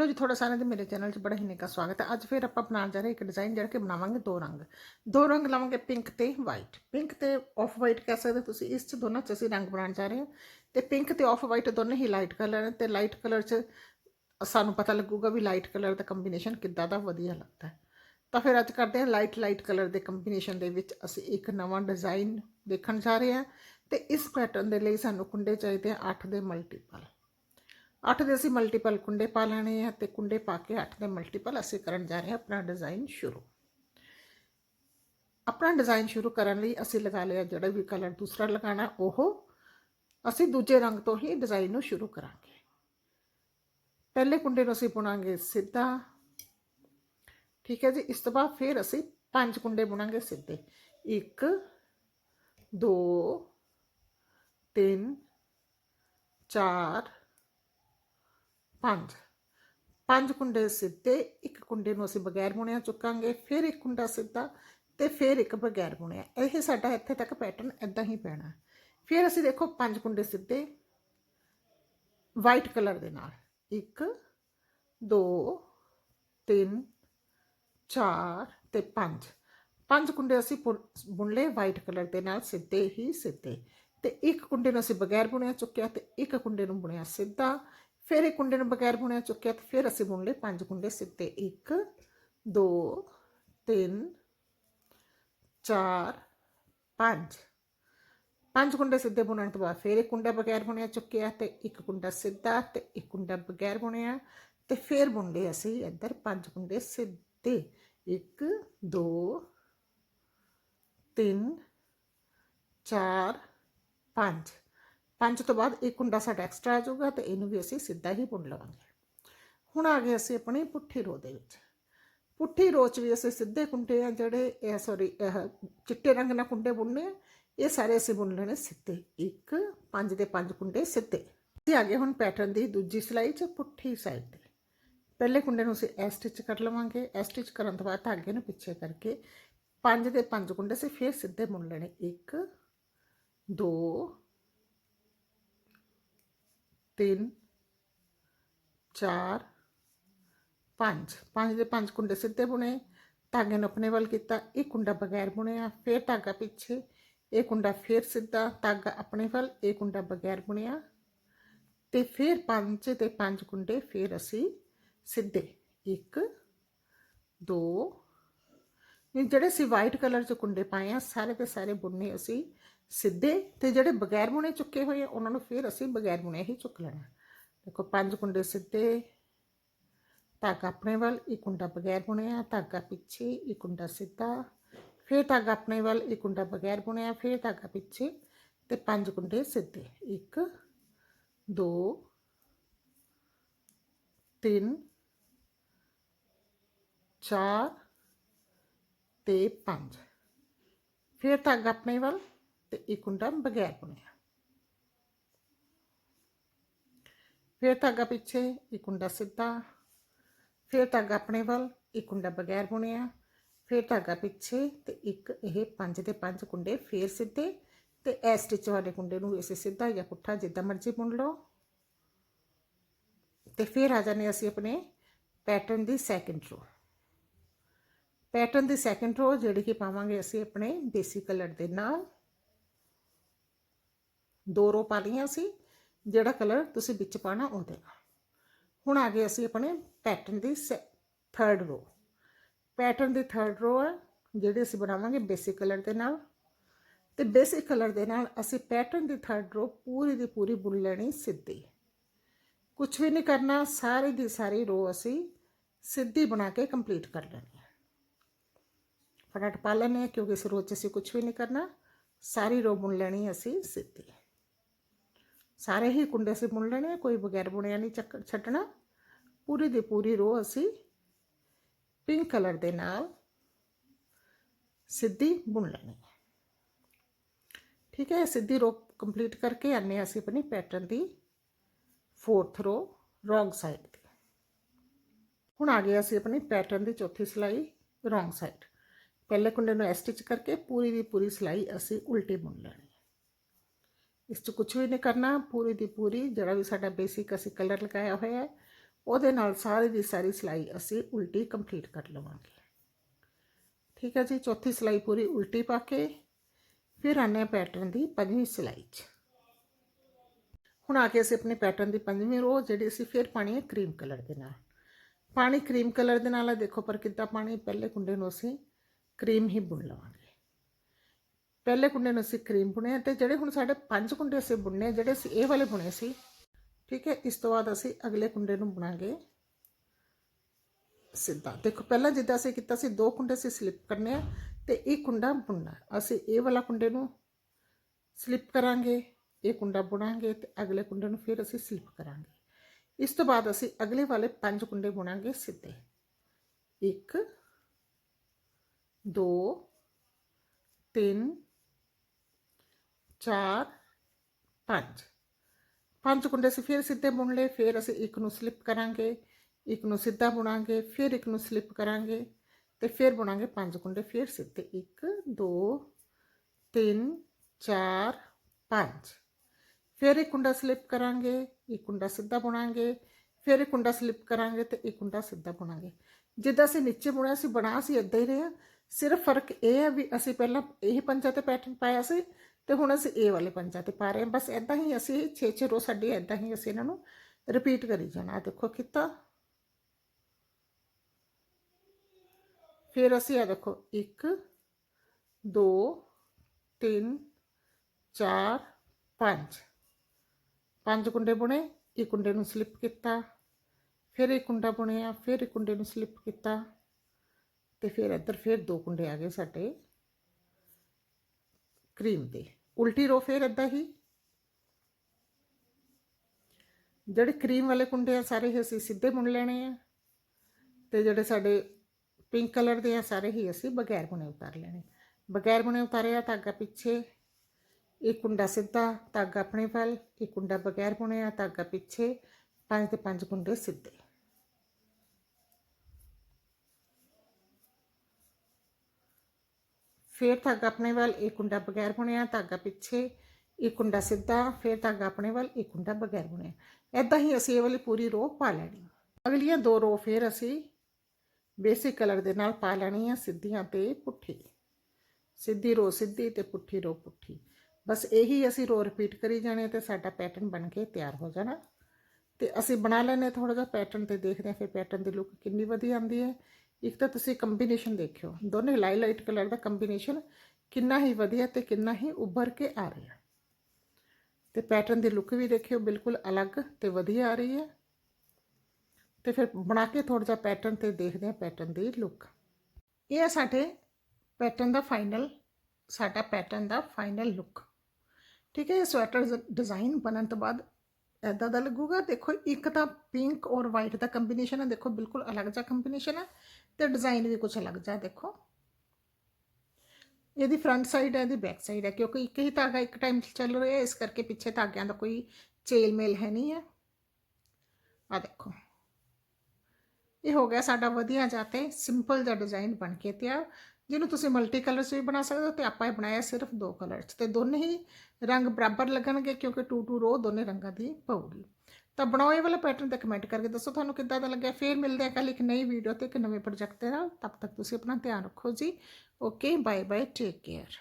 Hello ਜੀ, ਤੁਹਾਡਾ ਸਾਰਿਆਂ ਦਾ ਮੇਰੇ ਚੈਨਲ 'ਚ ਬੜਾ ਹੀ ਨਿੱਘਾ ਸਵਾਗਤ ਹੈ। ਅੱਜ ਫਿਰ ਆਪਾਂ ਬਣਾਉਣ ਜਾ ਰਹੇ ਇੱਕ ਡਿਜ਼ਾਈਨ ਜਿਹੜਾ ਕਿ ਬਣਾਵਾਂਗੇ ਦੋ ਰੰਗ। ਦੋ ਰੰਗ ਲਾਵਾਂਗੇ ਪਿੰਕ ਤੇ ਵਾਈਟ ਪਿੰਕ ਤੇ ਆਫ ਵਾਈਟ ਕਹਿ ਸਕਦੇ ਹੋ ਤੁਸੀਂ। ਇਸ 'ਚ ਦੋਨਾਂ 'ਚ ਅਸੀਂ ਰੰਗ ਬਣਾਉਣ ਜਾ ਰਹੇ ਹਾਂ। ਤੇ ਪਿੰਕ ਤੇ ਆਫ ਵਾਈਟ ਦੋਨੇ ਹੀ ਲਾਈਟ ਕਲਰ ਨੇ ਤੇ ਲਾਈਟ ਕਲਰ 'ਚ ਸਾਨੂੰ ਪਤਾ ਲੱਗੂਗਾ ਵੀ ਲਾਈਟ ਕਲਰ ਦਾ ਕੰਬੀਨੇਸ਼ਨ ਕਿੱਦਾਂ ਦਾ ਵਧੀਆ ਲੱਗਦਾ ਹੈ। ਤਾਂ ਫਿਰ ਅੱਜ ਕਰਦੇ ਹਾਂ ਲਾਈਟ ਲਾਈਟ ਕਲਰ ਦੇ ਕੰਬੀਨੇਸ਼ਨ ਦੇ ਵਿੱਚ ਅਸੀਂ ਇੱਕ ਨਵਾਂ ਡਿਜ਼ਾਈਨ ਦੇਖਣ ਜਾ ਰਹੇ ਹਾਂ ਤੇ ਇਸ ਪੈਟਰਨ ਦੇ ਲਈ ਸਾਨੂੰ ਕੁੰਡੇ ਚਾਹੀਦੇ ਆ 8 ਦੇ ਮਲਟੀਪਲ 8 ਦੇ ਅਸੀਂ ਮਲਟੀਪਲ ਕੁੰਡੇ ਪਾ ਲੈਣੇ ਆ ਤੇ ਕੁੰਡੇ ਪਾ ਕੇ 8 ਦੇ ਮਲਟੀਪਲ ਅਸੀਂ ਕਰਨ ਜਾ ਰਹੇ ਹਾਂ ਆਪਣਾ ਡਿਜ਼ਾਈਨ ਸ਼ੁਰੂ ਆਪਣਾ ਡਿਜ਼ਾਈਨ ਸ਼ੁਰੂ ਕਰਨ ਲਈ ਅਸੀਂ ਲਗਾ ਲਿਆ ਜਿਹੜਾ ਵੀ ਕਲਰ ਦੂਸਰਾ ਲਗਾਣਾ ਉਹ ਅਸੀਂ ਦੂਜੇ ਰੰਗ ਤੋਂ ਹੀ ਡਿਜ਼ਾਈਨ ਨੂੰ ਸ਼ੁਰੂ ਕਰਾਂਗੇ ਪਹਿਲੇ ਕੁੰਡੇ ਨੂੰ ਅਸੀਂ ਬੁਣਾਂਗੇ ਸਿੱਧਾ ਠੀਕ ਹੈ ਜੀ ਇਸ ਤੋਂ ਬਾਅਦ ਫਿਰ ਅਸੀਂ ਪੰਜ ਕੁੰਡੇ ਬੁਣਾਂਗੇ ਸਿੱਧੇ 1 2 3 4 ਪੰਜ। ਪੰਜ ਕੁੰਡੇ ਸਿੱਧੇ, ਇੱਕ ਕੁੰਡੇ ਨੂੰ ਅਸੀਂ ਬਗੈਰ ਬੁਣਿਆ ਚੁੱਕਾਂਗੇ, ਫਿਰ ਇੱਕ ਕੁੰਡਾ ਸਿੱਧਾ ਤੇ ਫਿਰ ਇੱਕ ਬਗੈਰ ਬੁਣਿਆ। ਇਹ ਸਾਡਾ ਇੱਥੇ ਤੱਕ ਪੈਟਰਨ ਇਦਾਂ ਹੀ ਪੈਣਾ। ਫਿਰ ਅਸੀਂ ਦੇਖੋ ਪੰਜ ਕੁੰਡੇ ਸਿੱਧੇ ਵਾਈਟ ਕਲਰ ਦੇ ਨਾਲ। 1 2 3 4 ਤੇ 5 ਪੰਜ ਕੁੰਡੇ ਅਸੀਂ ਬੁਣ- ਬੁਣ ਲਏ ਵਾਈਟ ਕਲਰ ਦੇ ਨਾਲ, ਸਿੱਧੇ ਹੀ ਸਿੱਧੇ। ਤੇ ਇੱਕ ਕੁੰਡੇ ਨੂੰ ਅਸੀਂ ਬਗੈਰ ਬੁਣਿਆ ਚੁੱਕਿਆ ਤੇ ਇੱਕ ਕੁੰਡੇ ਨੂੰ ਬੁਣਿਆ ਸਿੱਧਾ। ਫਿਰ ਇਹ ਕੁੰਡੇ ਨੂੰ ਬਗੈਰ ਬੁਣਿਆ ਚੁੱਕਿਆ ਤੇ ਫਿਰ ਅਸੀਂ ਬੁਣ ਲਏ ਪੰਜ ਕੁੰਡੇ ਸਿੱਧੇ 1 2 3 4 5 ਪੰਜ ਕੁੰਡੇ ਸਿੱਧੇ ਬੁਣਨ ਤੋਂ ਬਾਅਦ ਫਿਰ ਇੱਕ ਕੁੰਡਾ ਬਗੈਰ ਬੁਣਿਆ ਚੁੱਕਿਆ ਤੇ ਇੱਕ ਕੁੰਡਾ ਸਿੱਧਾ ਤੇ ਇੱਕ ਕੁੰਡਾ ਬਗੈਰ ਬੁਣਿਆ ਤੇ ਫਿਰ ਬੁਣ ਅਸੀਂ ਇੱਧਰ ਪੰਜ ਕੁੰਡੇ ਸਿੱਧੇ। 1 2 3 4 5 ਪੰਜ ਤੋਂ ਬਾਅਦ ਇੱਕ ਕੁੰਡਾ ਸਾਡਾ ਐਕਸਟਰਾ ਆ ਜਾਊਗਾ ਤੇ ਇਹਨੂੰ ਵੀ ਅਸੀਂ ਸਿੱਧਾ ਹੀ ਬੁਣ ਲਵਾਂਗੇ। ਹੁਣ ਆ ਗਏ ਅਸੀਂ ਆਪਣੀ ਪੁੱਠੀ ਰੋ ਦੇ ਵਿੱਚ। ਪੁੱਠੀ ਰੋ 'ਚ ਵੀ ਅਸੀਂ ਸਿੱਧੇ ਕੁੰਡੇ ਆ ਜਿਹੜੇ, ਇਹ ਸੌਰੀ ਇਹ ਚਿੱਟੇ ਰੰਗ ਨਾਲ ਕੁੰਡੇ ਬੁਣਨੇ ਆ। ਇਹ ਸਾਰੇ ਅਸੀਂ ਬੁਣ ਲੈਣੇ ਸਿੱਧੇ। ਇੱਕ, ਪੰਜ ਦੇ ਪੰਜ ਕੁੰਡੇ ਸਿੱਧੇ। ਅਸੀਂ ਆ ਗਏ ਹੁਣ ਪੈਟਰਨ ਦੀ ਦੂਜੀ ਸਿਲਾਈ 'ਚ ਪੁੱਠੀ ਸਾਈਡ ਤੇ। ਪਹਿਲੇ ਕੁੰਡੇ ਨੂੰ ਅਸੀਂ ਐ ਸਟਿਚ ਕਰ ਲਵਾਂਗੇ। ਐ ਸਟਿਚ ਕਰਨ ਤੋਂ ਬਾਅਦ ਧਾਗੇ ਨੂੰ ਪਿੱਛੇ ਕਰਕੇ ਪੰਜ ਦੇ ਪੰਜ ਕੁੰਡੇ ਅਸੀਂ ਫੇਰ ਸਿੱਧੇ ਬੁਣ ਲੈਣੇ। ਇੱਕ, ਦੋ ਤਿੰਨ, ਚਾਰ, ਪੰਜ। ਪੰਜ ਦੇ ਪੰਜ ਕੁੰਡੇ ਸਿੱਧੇ ਬੁਣੇ, ਧਾਗੇ ਨੂੰ ਆਪਣੇ ਵੱਲ ਕੀਤਾ, ਇਹ ਕੁੰਡਾ ਬਗੈਰ ਬੁਣਿਆ, ਫਿਰ ਧਾਗਾ ਪਿੱਛੇ, ਇਹ ਕੁੰਡਾ ਫਿਰ ਸਿੱਧਾ, ਧਾਗਾ ਆਪਣੇ ਵੱਲ, ਇਹ ਕੁੰਡਾ ਬਗੈਰ ਬੁਣਿਆ। ਤੇ ਫਿਰ ਪੰਜ ਤੇ ਪੰਜ ਕੁੰਡੇ ਫਿਰ ਅਸੀਂ ਸਿੱਧੇ। 1 2 ਜਿਹੜੇ ਅਸੀਂ ਵਾਈਟ ਕਲਰ ਚ ਕੁੰਡੇ ਪਾਏ ਆ, ਸਾਰੇ ਦੇ ਸਾਰੇ ਬੁਣਨੇ ਅਸੀਂ ਸਿੱਧੇ ਤੇ ਜਿਹੜੇ ਬਗੈਰ ਬੁਣੇ ਚੁੱਕੇ ਹੋਏ ਉਹਨਾਂ ਨੂੰ ਫਿਰ ਅਸੀਂ ਬਗੈਰ ਬੁਣੇ ਹੀ ਚੁੱਕ ਲੈਣਾ। ਦੇਖੋ, ਪੰਜ ਕੁੰਡੇ ਸਿੱਧੇ, ਧਾਗਾ ਆਪਣੇ ਵੱਲ, ਇੱਕ ਕੁੰਡਾ ਬਗੈਰ ਬੁਣਿਆ, ਧਾਗਾ ਪਿੱਛੇ, ਇੱਕ ਕੁੰਡਾ ਸਿੱਧਾ, ਫਿਰ ਧਾਗਾ ਆਪਣੇ ਵੱਲ, ਇੱਕ ਕੁੰਡਾ ਬਗੈਰ ਬੁਣਿਆ, ਫਿਰ ਧਾਗਾ ਪਿੱਛੇ ਤੇ ਪੰਜ ਕੁੰਡੇ ਸਿੱਧੇ। 1 2 3 4 ਤੇ 5 ਫਿਰ ਧਾਗਾ ਆਪਣੇ ਵੱਲ ਤੇ ਇੱਕ ਕੁੰਡਾ ਬਗੈਰ ਬੁਣਿਆ। ਫਿਰ ਧਾਗਾ ਪਿੱਛੇ ਇੱਕ ਕੁੰਡਾ ਸਿੱਧਾ, ਫਿਰ ਧਾਗਾ ਆਪਣੇ ਵੱਲ, ਇੱਕ ਕੁੰਡਾ ਬਗੈਰ ਬੁਣਿਆ, ਫਿਰ ਧਾਗਾ ਪਿੱਛੇ ਤੇ ਇੱਕ ਇਹ ਪੰਜ ਦੇ ਪੰਜ ਕੁੰਡੇ ਫੇਰ ਸਿੱਧੇ ਤੇ ਐ ਸਟਿਚ ਵਾਲੇ ਕੁੰਡੇ ਨੂੰ ਇਸੇ ਸਿੱਧਾ ਜਾਂ ਪੁੱਠਾ ਜਿੱਦਾਂ ਮਰਜ਼ੀ ਬੁਣ ਲਓ। ਤੇ ਫਿਰ ਆ ਜਾਣੇ ਅਸੀਂ ਆਪਣੇ ਪੈਟਰਨ ਦੀ ਸੈਕੰਡ ਰੋ ਪੈਟਰਨ ਦੀ ਸੈਕੰਡ ਰੋ ਜਿਹੜੀ ਕਿ ਪਾਵਾਂਗੇ ਅਸੀਂ ਆਪਣੇ ਦੇਸੀ ਕਲਰ ਦੇ ਨਾਲ। ਦੋ ਰੋ ਪਾ ਲਈਆਂ ਸੀ, ਜਿਹੜਾ ਕਲਰ ਤੁਸੀਂ ਵਿੱਚ ਪਾਣਾ ਉਹਦੇ ਨਾਲ। ਹੁਣ ਆ ਗਏ ਅਸੀਂ ਆਪਣੇ ਪੈਟਰਨ ਦੀ ਥਰਡ ਰੋ ਪੈਟਰਨ ਦੀ ਥਰਡ ਰੋ ਹੈ ਜਿਹੜੀ ਅਸੀਂ ਬਣਾਵਾਂਗੇ ਬੇਸਿਕ ਕਲਰ ਦੇ ਨਾਲ। ਤੇ ਬੇਸਿਕ ਕਲਰ ਦੇ ਨਾਲ ਅਸੀਂ ਪੈਟਰਨ ਦੀ ਥਰਡ ਰੋ ਪੂਰੀ ਦੀ ਪੂਰੀ ਬੁਣ ਲੈਣੀ ਸਿੱਧੀ। ਕੁਝ ਵੀ ਨਹੀਂ ਕਰਨਾ, ਸਾਰੀ ਦੀ ਸਾਰੀ ਰੋ ਅਸੀਂ ਸਿੱਧੀ ਬਣਾ ਕੇ ਕੰਪਲੀਟ ਕਰ ਲੈਣੀ ਹੈ ਫਟਾਫਟ ਪਾ ਲੈਣੇ ਕਿਉਂਕਿ ਇਸ ਰੋ 'ਚ ਅਸੀਂ ਕੁਝ ਵੀ ਨਹੀਂ ਕਰਨਾ। ਸਾਰੀ ਰੋ ਬੁਣ ਲੈਣੀ ਅਸੀਂ ਸਿੱਧੀ। ਸਾਰੇ ਹੀ ਕੁੰਡੇ ਅਸੀਂ ਬੁਣ ਲੈਣੇ ਕੋਈ ਬਗੈਰ ਬੁਣਿਆ ਨਹੀਂ ਚੱਕ ਛੱਡਣਾ ਪੂਰੀ ਦੀ ਪੂਰੀ ਰੋ ਅਸੀਂ ਪਿੰਕ ਕਲਰ ਦੇ ਨਾਲ ਸਿੱਧੀ ਬੁਣ ਲੈਣੀ ਹੈ ਠੀਕ ਹੈ ਸਿੱਧੀ ਰੋ ਕੰਪਲੀਟ ਕਰਕੇ ਆਨੇ ਅਸੀਂ ਆਪਣੀ ਪੈਟਰਨ ਦੀ ਫੋਰਥ ਰੋ ਰੋਂਗ ਸਾਈਡ ਤੇ ਹੁਣ ਆ ਗਿਆ ਅਸੀਂ ਆਪਣੀ ਪੈਟਰਨ ਦੀ ਚੌਥੀ ਸਲਾਈ ਰੋਂਗ ਸਾਈਡ ਪਹਿਲੇ ਕੁੰਡੇ ਨੂੰ ਸਟਿਚ ਕਰਕੇ ਪੂਰੀ ਦੀ ਪੂਰੀ ਸਲਾਈ ਅਸੀਂ ਉਲਟੀ ਬੁਣ ਲੈਣੀ ਇਸ 'ਚ ਕੁਝ ਵੀ ਨਹੀਂ ਕਰਨਾ, ਪੂਰੀ ਦੀ ਪੂਰੀ ਜਿਹੜਾ ਵੀ ਸਾਡਾ ਬੇਸਿਕ ਅਸੀਂ ਕਲਰ ਲਗਾਇਆ ਹੋਇਆ ਹੈ, ਉਹਦੇ ਨਾਲ ਸਾਰੀ ਦੀ ਸਾਰੀ ਸਿਲਾਈ ਅਸੀਂ ਉਲਟੀ ਕੰਪਲੀਟ ਕਰ ਲਵਾਂਗੇ। ਠੀਕ ਹੈ ਜੀ, ਚੌਥੀ ਸਿਲਾਈ ਪੂਰੀ ਉਲਟੀ ਪਾ ਕੇ ਫਿਰ ਆਨੇ ਪੈਟਰਨ ਦੀ ਪੰਜਵੀਂ ਸਿਲਾਈ 'ਚ। ਹੁਣ ਆ ਕੇ ਅਸੀਂ ਆਪਣੇ ਪੈਟਰਨ ਦੀ ਪੰਜਵੀਂ ਰੋ ਜਿਹੜੀ ਅਸੀਂ ਫਿਰ ਪਾਣੀ ਹੈ ਕਰੀਮ ਕਲਰ ਦੇ ਨਾਲ। ਪਾਣੀ ਕਰੀਮ ਕਲਰ ਦੇ ਨਾਲ ਹੈ ਦੇਖੋ ਪਰ ਕਿੱਦਾਂ ਪਾਣੀ ਪਹਿਲੇ ਕੁੰਡੇ ਨੂੰ ਅਸੀਂ ਕਰੀਮ ਹੀ ਬੁਣ ਲਵਾਂਗੇ। ਪਹਿਲੇ ਕੁੰਡੇ ਨੂੰ ਅਸੀਂ ਕਰੀਮ ਬੁਣਿਆ ਤੇ ਜਿਹੜੇ ਹੁਣ ਸਾਡੇ ਪੰਜ ਕੁੰਡੇ ਅਸੀਂ ਬੁਣਨੇ ਆ, ਜਿਹੜੇ ਅਸੀਂ ਇਹ ਵਾਲੇ ਬੁਣੇ ਸੀ ਠੀਕ ਹੈ ਇਸ ਤੋਂ ਬਾਅਦ ਅਸੀਂ ਅਗਲੇ ਕੁੰਡੇ ਨੂੰ ਬੁਣਾਂਗੇ ਸਿੱਧਾ। ਦੇਖੋ ਪਹਿਲਾਂ ਜਿੱਦਾਂ ਅਸੀਂ ਕੀਤਾ ਸੀ ਦੋ ਕੁੰਡੇ ਅਸੀਂ ਸਲਿਪ ਕਰਨੇ ਆ ਤੇ ਇਹ ਕੁੰਡਾ ਬੁਣਨਾ। ਅਸੀਂ ਇਹ ਵਾਲਾ ਕੁੰਡੇ ਨੂੰ ਸਲਿਪ ਕਰਾਂਗੇ ਇਹ ਕੁੰਡਾ ਬੁਣਾਂਗੇ ਤੇ ਅਗਲੇ ਕੁੰਡੇ ਨੂੰ ਫਿਰ ਅਸੀਂ ਸਲਿਪ ਕਰਾਂਗੇ। ਇਸ ਤੋਂ ਬਾਅਦ ਅਸੀਂ ਅਗਲੇ ਵਾਲੇ ਪੰਜ ਕੁੰਡੇ ਬੁਣਾਂਗੇ ਸਿੱਧੇ। 1 2 3 4 5 ਪੰਜ ਕੁੰਡੇ ਅਸੀਂ ਫਿਰ ਸਿੱਧੇ ਬੁਣ ਲਏ ਫਿਰ ਅਸੀਂ ਇੱਕ ਨੂੰ ਸਲਿਪ ਕਰਾਂਗੇ ਇੱਕ ਨੂੰ ਸਿੱਧਾ ਬੁਣਾਂਗੇ ਫਿਰ ਇੱਕ ਨੂੰ ਸਲਿਪ ਕਰਾਂਗੇ ਤੇ ਫਿਰ ਬੁਣਾਂਗੇ ਪੰਜ ਕੁੰਡੇ ਫਿਰ ਸਿੱਧੇ 1 2 3 4 5 ਫਿਰ ਇੱਕ ਕੁੰਡਾ ਸਲਿਪ ਕਰਾਂਗੇ ਇੱਕ ਕੁੰਡਾ ਸਿੱਧਾ ਬੁਣਾਂਗੇ ਫਿਰ ਇੱਕ ਕੁੰਡਾ ਸਲਿਪ ਕਰਾਂਗੇ ਤੇ ਇੱਕ ਕੁੰਡਾ ਸਿੱਧਾ ਬੁਣਾਂਗੇ ਜਿੱਦਾਂ ਅਸੀਂ ਨੀਚੇ ਬੁਣਿਆ ਸੀ ਬਣਾ ਅਸੀਂ ਇਦਾਂ ਹੀ ਰਿਹਾ ਸਿਰਫ ਫ਼ਰਕ ਇਹ ਹੈ ਵੀ ਅਸੀਂ ਪਹਿਲਾਂ ਇਹ ਪੰਜਾ ਤੇ ਪੈਟਰਨ ਪਾਇਆ ਸੀ ਤੇ ਹੁਣ ਅਸੀਂ ਇਹ ਵਾਲੇ ਪੰਜਾਂ ਤੇ ਪਾ ਰਹੇ ਹਾਂ। ਬਸ ਇਦਾਂ ਹੀ ਅਸੀਂ 6-6 ਰੋ ਸਾਡੀ ਇਦਾਂ ਹੀ ਅਸੀਂ ਇਹਨਾਂ ਨੂੰ ਰਿਪੀਟ ਕਰੀ ਜਾਣਾ। ਆਹ ਦੇਖੋ ਕੀਤਾ। ਫਿਰ ਅਸੀਂ ਆ ਦੇਖੋ 1 2 3 4 5 ਪੰਜ ਕੁੰਡੇ ਬੁਣੇ, ਇੱਕ ਕੁੰਡੇ ਨੂੰ ਸਲਿਪ ਕੀਤਾ। ਫਿਰ ਇੱਕ ਕੁੰਡਾ ਬੁਣਿਆ, ਫਿਰ ਇੱਕ ਕੁੰਡੇ ਨੂੰ ਸਲਿਪ ਕੀਤਾ। ਤੇ ਫਿਰ ਇੱਧਰ ਫਿਰ ਦੋ ਕੁੰਡੇ ਆ ਗਏ ਸਾਡੇ ਕਰੀਮ ਦੇ। ਉਲਟੀ ਰੋ ਫਿਰ ਇੱਦਾਂ ਹੀ। ਜਿਹੜੇ ਕਰੀਮ ਵਾਲੇ ਕੁੰਡੇ ਆ, ਸਾਰੇ ਹੀ ਅਸੀਂ ਸਿੱਧੇ ਬੁਣ ਲੈਣੇ ਆ। ਤੇ ਜਿਹੜੇ ਸਾਡੇ ਪਿੰਕ ਕਲਰ ਦੇ ਆ, ਸਾਰੇ ਹੀ ਅਸੀਂ ਬਗੈਰ ਬੁਣੇ ਉਤਾਰ ਲੈਣੇ। ਬਗੈਰ ਬੁਣੇ ਉਤਾਰਿਆ, ਧਾਗਾ ਪਿੱਛੇ, ਇੱਕ ਕੁੰਡਾ ਸਿੱਧਾ, ਧਾਗਾ ਆਪਣੇ ਵੱਲ, ਇੱਕ ਕੁੰਡਾ ਬਗੈਰ ਬੁਣਿਆ, ਧਾਗਾ ਪਿੱਛੇ, ਪੰਜ ਤੇ ਪੰਜ ਕੁੰਡੇ ਸਿੱਧੇ। ਫਿਰ ਧਾਗਾ ਆਪਣੇ ਵੱਲ, ਇੱਕ ਕੁੰਡਾ ਬਗੈਰ ਬੁਣਿਆ, ਧਾਗਾ ਪਿੱਛੇ, ਇੱਕ ਕੁੰਡਾ ਸਿੱਧਾ, ਫਿਰ ਧਾਗਾ ਆਪਣੇ ਵੱਲ, ਇੱਕ ਕੁੰਡਾ ਬਗੈਰ ਬੁਣਿਆ। ਐਦਾਂ ਹੀ ਅਸੀਂ ਇਹ ਵਾਲੀ ਪੂਰੀ ਰੋ ਪਾ ਲੈਣੀ। ਅਗਲੀਆਂ ਦੋ ਰੋ ਫਿਰ ਅਸੀਂ ਬੇਸਿਕ ਕਲਰ ਦੇ ਨਾਲ ਪਾ ਲੈਣੀ ਆ, ਸਿੱਧੀਆਂ ਤੇ ਪੁੱਠੀ। ਸਿੱਧੀ ਰੋ ਸਿੱਧੀ ਤੇ ਪੁੱਠੀ ਰੋ ਪੁੱਠੀ। ਬਸ ਇਹੀ ਅਸੀਂ ਰੋ ਰਿਪੀਟ ਕਰੀ ਜਾਣੇ ਤੇ ਸਾਡਾ ਪੈਟਰਨ ਬਣ ਕੇ ਤਿਆਰ ਹੋ ਜਾਣਾ। ਤੇ ਅਸੀਂ ਬਣਾ ਲੈਨੇ ਥੋੜਾ ਜਿਹਾ ਪੈਟਰਨ ਤੇ ਦੇਖਦੇ ਹਾਂ ਫਿਰ ਪੈਟਰਨ ਦੀ ਲੁੱਕ ਕਿੰਨੀ ਵਧੀਆ ਆਉਂਦੀ ਹੈ। ਇੱਕ ਤਾਂ ਤੁਸੀਂ ਕੰਬੀਨੇਸ਼ਨ ਦੇਖਿਓ, ਦੋਨੇ ਲਾਈਟ ਕਲਰ ਦਾ ਕੰਬੀਨੇਸ਼ਨ ਕਿੰਨਾ ਹੀ ਵਧੀਆ ਤੇ ਕਿੰਨਾ ਹੀ ਉੱਭਰ ਕੇ ਆ ਰਿਹਾ ਤੇ ਪੈਟਰਨ ਦੀ ਲੁੱਕ ਵੀ ਦੇਖਿਓ, ਬਿਲਕੁਲ ਅਲੱਗ ਤੇ ਵਧੀਆ ਆ ਰਹੀ ਹੈ। ਤੇ ਫਿਰ ਬਣਾ ਕੇ ਥੋੜਾ ਜਿਹਾ ਪੈਟਰਨ ਤੇ ਦੇਖਦੇ ਹਾਂ ਪੈਟਰਨ ਦੀ ਲੁੱਕ ਇਹ ਆ ਸਾਡੇ ਪੈਟਰਨ ਦਾ ਫਾਈਨਲ ਸਾਡਾ ਪੈਟਰਨ ਦਾ ਫਾਈਨਲ ਲੁੱਕ ਠੀਕ ਹੈ, ਇਹ ਸਵੈਟਰ ਡਿਜ਼ਾਈਨ ਬਣਨ ਤੋਂ ਬਾਅਦ ਐਦਾਂ ਦਾ ਲੱਗੂਗਾ। ਦੇਖੋ, ਇੱਕ ਤਾਂ ਪਿੰਕ ਔਰ ਵਾਈਟ ਦਾ ਕੰਬੀਨੇਸ਼ਨ ਹੈ। ਦੇਖੋ, ਬਿਲਕੁਲ ਅਲੱਗ ਜਿਹਾ ਕੰਬੀਨੇਸ਼ਨ ਹੈ ਤੇ ਡਿਜ਼ਾਈਨ ਵੀ ਕੁਝ ਅਲੱਗ ਜਿਹਾ ਦੇਖੋ। ਇਹਦੀ ਫਰੰਟ ਸਾਈਡ ਹੈ, ਇਹਦੀ ਬੈਕ ਸਾਈਡ ਹੈ, ਕਿਉਂਕਿ ਇੱਕ ਹੀ ਧਾਗਾ ਇੱਕ ਟਾਈਮ ਚੱਲ ਰਿਹਾ ਹੈ। ਇਸ ਕਰਕੇ ਪਿੱਛੇ ਧਾਗਿਆਂ ਦਾ ਕੋਈ ਚੇਲ ਮੇਲ ਹੈ ਨਹੀਂ ਹੈ। ਆ ਦੇਖੋ। ਇਹ ਹੋ ਗਿਆ ਸਾਡਾ ਵਧੀਆ ਜਾਂ ਜਾਤੇ ਸਿੰਪਲ ਜਿਹਾ ਡਿਜ਼ਾਈਨ ਬਣ ਕੇ ਤਿਆਰ। ਜਿਹਨੂੰ ਤੁਸੀਂ ਮਲਟੀ ਕਲਰਸ ਵੀ ਬਣਾ ਸਕਦੇ ਹੋ ਤੇ ਆਪਾਂ ਇਹ ਬਣਾਇਆ ਸਿਰਫ ਦੋ ਕਲਰਸ 'ਚ ਤੇ ਦੋਨੇ ਹੀ ਰੰਗ ਬਰਾਬਰ ਲੱਗਣਗੇ ਕਿਉਂਕਿ ਟੂ ਟੂ ਰੋ ਦੋਨੇ ਰੰਗਾਂ ਦੀ ਪਊਗੀ। ਤਾਂ ਬਣਾਓ ਇਹ ਵਾਲਾ ਪੈਟਰਨ ਤੇ ਕਮੈਂਟ ਕਰਕੇ ਦੱਸੋ ਤੁਹਾਨੂੰ ਕਿੱਦਾਂ ਦਾ ਲੱਗਿਆ। ਫੇਰ ਮਿਲਦੇ ਆ ਕੱਲ ਇੱਕ ਨਈ ਵੀਡੀਓ ਤੇ ਇੱਕ ਨਵੇਂ ਪ੍ਰੋਜੈਕਟ ਦੇ ਨਾਲ। ਤਬ ਤੱਕ ਤੁਸੀਂ ਆਪਣਾ ਧਿਆਨ ਰੱਖੋ ਜੀ। Okay bye bye take care